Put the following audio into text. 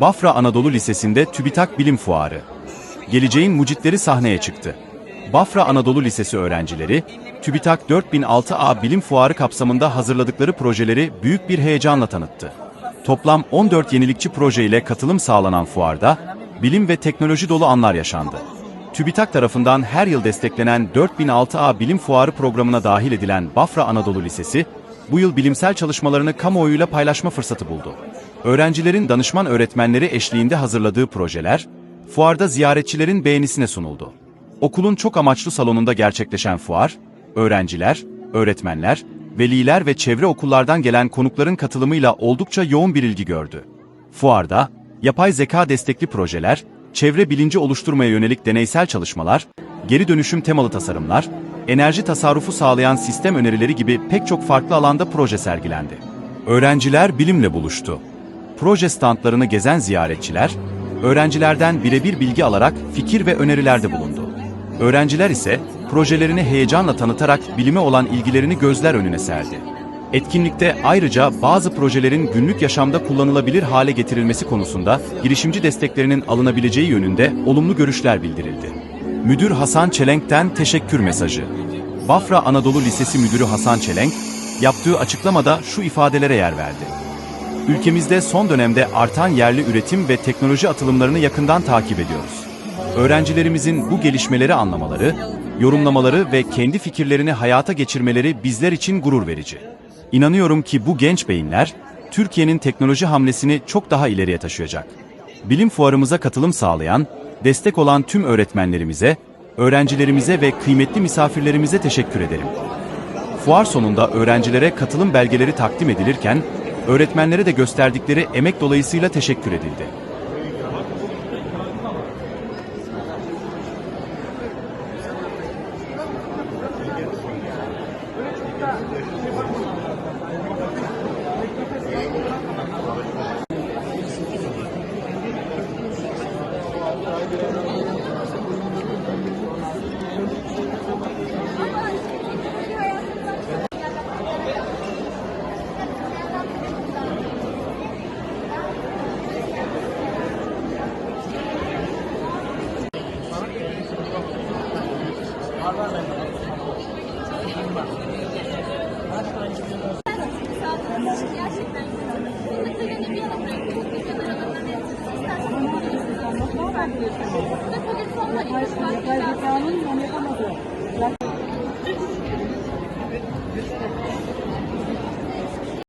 Bafra Anadolu Lisesi'nde TÜBİTAK Bilim Fuarı. Geleceğin mucitleri sahneye çıktı. Bafra Anadolu Lisesi öğrencileri, TÜBİTAK 4006A Bilim Fuarı kapsamında hazırladıkları projeleri büyük bir heyecanla tanıttı. Toplam 14 yenilikçi proje ile katılım sağlanan fuarda, bilim ve teknoloji dolu anlar yaşandı. TÜBİTAK tarafından her yıl desteklenen 4006A Bilim Fuarı programına dahil edilen Bafra Anadolu Lisesi, bu yıl bilimsel çalışmalarını kamuoyuyla paylaşma fırsatı buldu. Öğrencilerin danışman öğretmenleri eşliğinde hazırladığı projeler, fuarda ziyaretçilerin beğenisine sunuldu. Okulun çok amaçlı salonunda gerçekleşen fuar, öğrenciler, öğretmenler, veliler ve çevre okullardan gelen konukların katılımıyla oldukça yoğun bir ilgi gördü. Fuarda, yapay zeka destekli projeler, çevre bilinci oluşturmaya yönelik deneysel çalışmalar, geri dönüşüm temalı tasarımlar, enerji tasarrufu sağlayan sistem önerileri gibi pek çok farklı alanda proje sergilendi. Öğrenciler bilimle buluştu. Proje standlarını gezen ziyaretçiler, öğrencilerden birebir bilgi alarak fikir ve önerilerde bulundu. Öğrenciler ise projelerini heyecanla tanıtarak bilime olan ilgilerini gözler önüne serdi. Etkinlikte ayrıca bazı projelerin günlük yaşamda kullanılabilir hale getirilmesi konusunda girişimci desteklerinin alınabileceği yönünde olumlu görüşler bildirildi. Müdür Hasan Çelenk'ten teşekkür mesajı. Bafra Anadolu Lisesi Müdürü Hasan Çelenk, yaptığı açıklamada şu ifadelere yer verdi. Ülkemizde son dönemde artan yerli üretim ve teknoloji atılımlarını yakından takip ediyoruz. Öğrencilerimizin bu gelişmeleri anlamaları, yorumlamaları ve kendi fikirlerini hayata geçirmeleri bizler için gurur verici. İnanıyorum ki bu genç beyinler, Türkiye'nin teknoloji hamlesini çok daha ileriye taşıyacak. Bilim fuarımıza katılım sağlayan, destek olan tüm öğretmenlerimize, öğrencilerimize ve kıymetli misafirlerimize teşekkür ederim. Fuar sonunda öğrencilere katılım belgeleri takdim edilirken, öğretmenlere de gösterdikleri emek dolayısıyla teşekkür edildi. Yapay zekanın yapamadığı